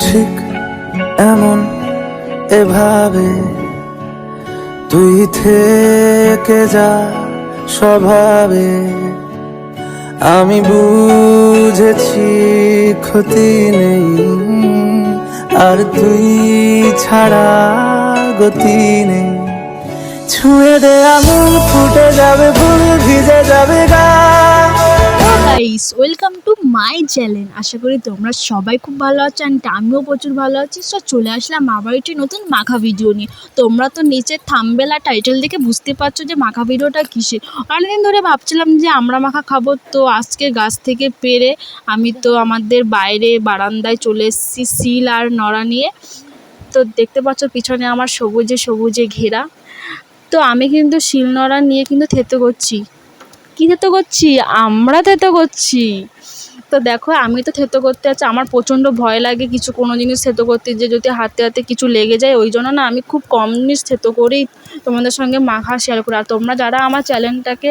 ঠিক এমন এভাবে তুই থেকে যা স্বভাবে। আমি বুঝেছি ক্ষতি নেই। আর তুই ছাড়া গতি নেই। ছুঁয়ে দে আঙুল ফুটে যাবে ভুল ভিজে যাবে গা। Guys welcome to my channel আশা করি তোমরা সবাই খুব ভালো আছো অ্যান্ড আমিও প্রচুর ভালো আছি। সো চলে আসলাম আবার একটি নতুন মাখা ভিডিও নিয়ে। তোমরা তো নিচে থাম্বেল টাইটেল দেখে বুঝতে পারছ যে মাখা ভিডিওটা কিসের। অনেকদিন ধরে ভাবছিলাম যে আমরা মাখা খাব, তো আজকে গাছ থেকে পেরে আমি তো আমাদের বাইরে বারান্দায় চলে এসেছি শিল আর নড়া নিয়ে। তো দেখতে পাচ্ছ পিছনে আমার সবুজে সবুজে ঘেরা। তো আমি কিন্তু শিলনোড়া নিয়ে কিন্তু থেতো করছি। কী থেতো করছি? আমরা থেতো করছি। তো দেখো, আমি তো থেতো করতে আছি। আমার প্রচণ্ড ভয় লাগে কিছু কোনো জিনিস থেতো করতে যে যদি হাতে হাতে কিছু লেগে যায়, ওই জন্য না আমি খুব কম জিনিস থেতো করেই তোমাদের সঙ্গে মাখা শেয়ার করি। আর তোমরা যারা আমার চ্যানেলটাকে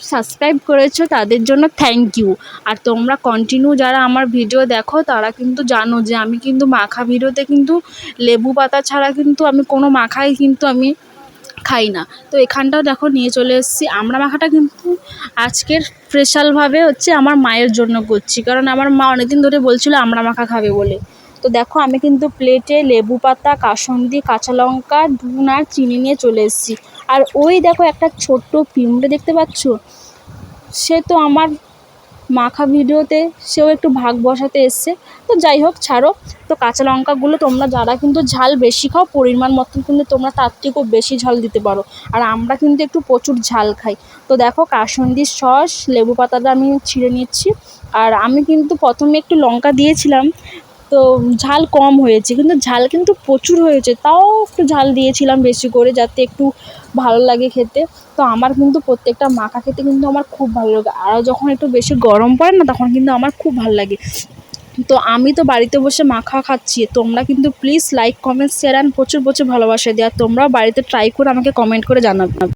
সাবস্ক্রাইব করেছ, তাদের জন্য থ্যাংক ইউ আর তোমরা কন্টিনিউ যারা আমার ভিডিও দেখো, তারা কিন্তু জানো যে আমি কিন্তু মাখা ভিডিওতে কিন্তু লেবু পাতা ছাড়া কিন্তু আমি কোনো মাখাই কিন্তু আমি খাই না তো এখানটাও দেখো নিয়ে চলে এসেছি। আমরা মাখাটা কিন্তু আজকের স্পেশালভাবে হচ্ছে আমার মায়ের জন্য করছি। কারণ আমার মা অনেকদিন ধরে বলছিল আমরা মাখা খাবে বলে। তো দেখো আমি কিন্তু প্লেটে লেবু পাতা, কাসন্দি, কাঁচা লঙ্কা নুন আর চিনি নিয়ে চলে এসেছি। আর ওই দেখো একটা ছোট্ট পিঁমড়ে দেখতে পাচ্ছ? সে তো আমার মাখা ভিডিওতে সেও একটু ভাগ বসাতে এসছে। তো যাই হোক, ছাড়ো। তো কাঁচা লঙ্কাগুলো তোমরা যারা কিন্তু ঝাল বেশি খাও, পরিমাণ মতন কিন্তু তোমরা তার থেকেও বেশি ঝাল দিতে পারো। আর আমরা কিন্তু একটু প্রচুর ঝাল খাই। তো দেখো কাসন্দির সস, লেবু পাতাটা আমি ছিঁড়ে নিচ্ছি। আর আমি কিন্তু প্রথমে একটু লঙ্কা দিয়েছিলাম। তো ঝাল কম হয়েছে, কিন্তু ঝাল কিন্তু প্রচুর হয়েছে, তাও একটু ঝাল দিয়েছিলাম বেশি করে যাতে একটু ভালো লাগে খেতে। তো আমার কিন্তু প্রত্যেকটা মাখা খেতে কিন্তু আমার খুব ভালো লাগে, আর যখন একটু বেশি গরম পড়ে না, তখন কিন্তু আমার খুব ভালো লাগে। তো আমি তো বাড়িতে বসে মাখা খাচ্ছি, তোমরা কিন্তু please like comment share and প্রচুর প্রচুর ভালোবাসা দেওয়া তোমরাও বাড়িতে ট্রাই করে আমাকে কমেন্ট করে জানাবে।